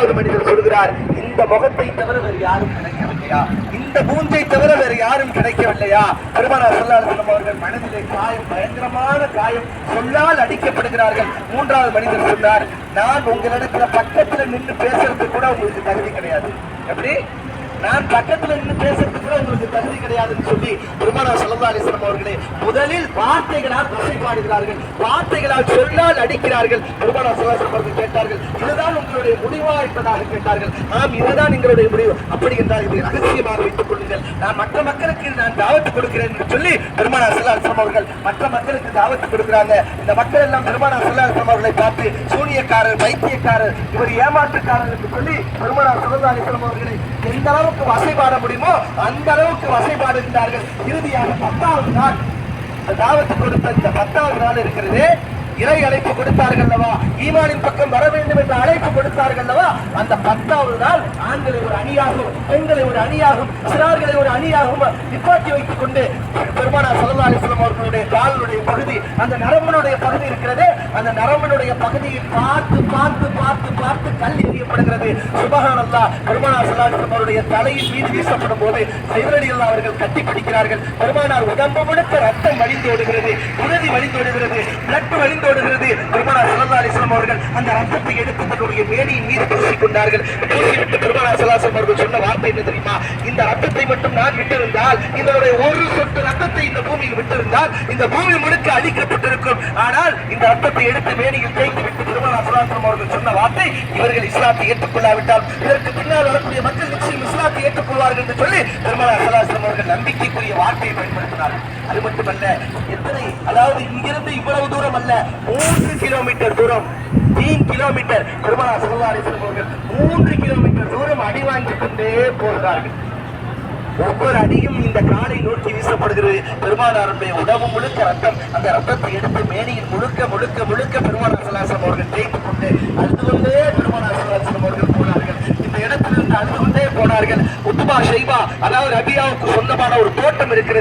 இரண்டாவது மனிதர் சொல்கிறார் இந்த முகத்தை தவிர வேறு யாரும் கிடைக்கவில்லையா? இந்த பூஞ்சை தவிர வேறு யாரும் கிடைக்கவில்லையா? பெருமானார் சொல்லாத அவர்கள் மனதிலே காயம் பயங்கரமான காயம் சொல்லால் அடிக்கப்படுகிறார்கள். மூன்றாவது மனிதர் சொன்னார் நான் உங்களிடத்துல பக்கத்துல நின்று பேசுறது கூட உங்களுக்கு தகுதி கிடையாது. எப்படி? நான் பக்கத்துல நின்று பேசுறதுக்கு கூட உங்களுக்கு தகுதி கிடையாதுன்னு சொல்லி திருமண சல்லா அலிஸ்லாம் அவர்களே முதலில் வார்த்தைகளால் வசைப்பாடுகிறார்கள் வார்த்தைகளால் சொல்லால் அடிக்கிறார்கள். திருமண சல்லாஹ் அவர்கள் கேட்டார்கள் இதுதான் உங்களுடைய முடிவா? என்பதாக கேட்டார்கள். ஆம் இதுதான் எங்களுடைய முடிவு. அப்படி என்றால் இதை ரகசியமாக வைத்துக் கொள்ளுங்கள். நான் மற்ற மக்களுக்கு நான் தாவத்து கொடுக்கிறேன் என்று சொல்லி திருமண சல்லா அவர்கள் மற்ற மக்களுக்கு தாவத்து கொடுக்கிறாங்க. இந்த மக்கள் எல்லாம் திருமண சல்லா அவர்களை பார்த்து சூனியக்காரர் வைத்தியக்காரர் இவர் ஏமாற்றுக்காரர் என்று சொல்லி திருமண சல்லா அலிஸ்லாம் அவர்களை எந்த அளவுக்கு வசைபாட முடியுமோ அந்த அளவுக்கு வசைபாடுகின்றார்கள் இறுதியாக பத்தாவது நாள் தாவத்து கொடுத்த இந்த பத்தாவது நாள் இருக்கிறது. இறை அழைப்பு கொடுத்தார்கள் அல்லவா ஈமானின் பக்கம் வர வேண்டும் என்ற அழைப்பு கொடுத்தார்கள் அல்லவா அந்த பத்தாவது நாள் ஆண்களை ஒரு அணியாகும் பெண்களை ஒரு அணியாகும் சிறார்களை ஒரு அணியாகும் நிப்பாட்டி வைத்துக் கொண்டு பெருமானா சல்லா அலிஸ்லாம் அவர்களுடைய காலனுடைய பகுதி அந்த நரம்பனுடைய பகுதி இருக்கிறது. அந்த நரம்பனுடைய பகுதியை பார்த்து பார்த்து பார்த்து பார்த்து கல் எறியப்படுகிறது. சுபகானல்லா பெருமானா சல்லா அலிஸ்லாம் அவருடைய தலையின் மீது வீசப்படும் போது செய்வடிகள் அவர்கள் கட்டி பிடிக்கிறார்கள். பெருமானார் உடம்பு முழுக்க ரத்தம் வழிந்து ஓடுகிறது. உறுதி வழிந்து ஓடுகிறது பிளட் வழிந்து ஓடுகிறது பெருமானார் சல்லா அலிஸ்லாம் அவர்கள் அந்த ரத்தத்தை எடுத்து தன்னுடைய மேடையின் மீது பூசிக் கொண்டார்கள் பூசிவிட்டு பெருமானார் சல்லாசம் அவர்கள் சொன்ன வார்த்தை என்ன தெரியுமா? இந்த ரத்தத்தை மட்டும் நான் விட்டிருந்தால் இதனுடைய ஒரு சொட்டு ரத்தத்தை இந்த பூமியில் விட்டிருந்தால் இந்த பூமி முழுக்க அழிக்கப்பட்டிருக்கும். ஆனால் இந்த ரத்தத்தை எடுத்து மேடையில் தேய்த்து விட்டு பெருமானார் சல்லாசம் அவர்கள் சொன்ன வார்த்தை இவர்கள் இஸ்லாத்தை ஏற்றுக்கொள்ளாவிட்டால் இதற்கு பின்னால் வரக்கூடிய மக்கள் நிச்சயம் இஸ்லாத்தை ஏற்றுக்கொள்வார்கள் என்று சொல்லி பெருமானார் சல்லாசம் அவர்கள் நம்பிக்கை நம்பிக்கைக்குரிய வார்த்தையை பயன்படுத்தினார் அது மட்டுமல்ல எத்தனை அதாவது இங்கிருந்து இவ்வளவு தூரம் அல்ல மூன்று கிலோமீட்டர் தூரம் தீன் கிலோமீட்டர் பெருமானார் சல்லா அவர்கள் மூன்று கிலோமீட்டர் தூரம் அடி வாங்கிக் கொண்டே போகிறார்கள். ஒவ்வொரு அடியும் இந்த காலை நோக்கி வீசப்படுகிறது. பெருமானாருடைய உடம்பு முழுக்க ரத்தம் அந்த ரத்தத்தை எடுத்து மேனியில் முழுக்க முழுக்க முழுக்க பெருமானார் சலாசம் அவர்கள் தேய்த்து கொண்டு அழுது கொண்டே பெருமானார் சலாசம் அவர்கள் போனார்கள் இந்த இடத்திலிருந்து கொண்டே போனார்கள் உத்துபா ஷைபா அதாவது ரபியாவுக்கு சொந்தமான ஒரு தோட்டம் இருக்கிறது.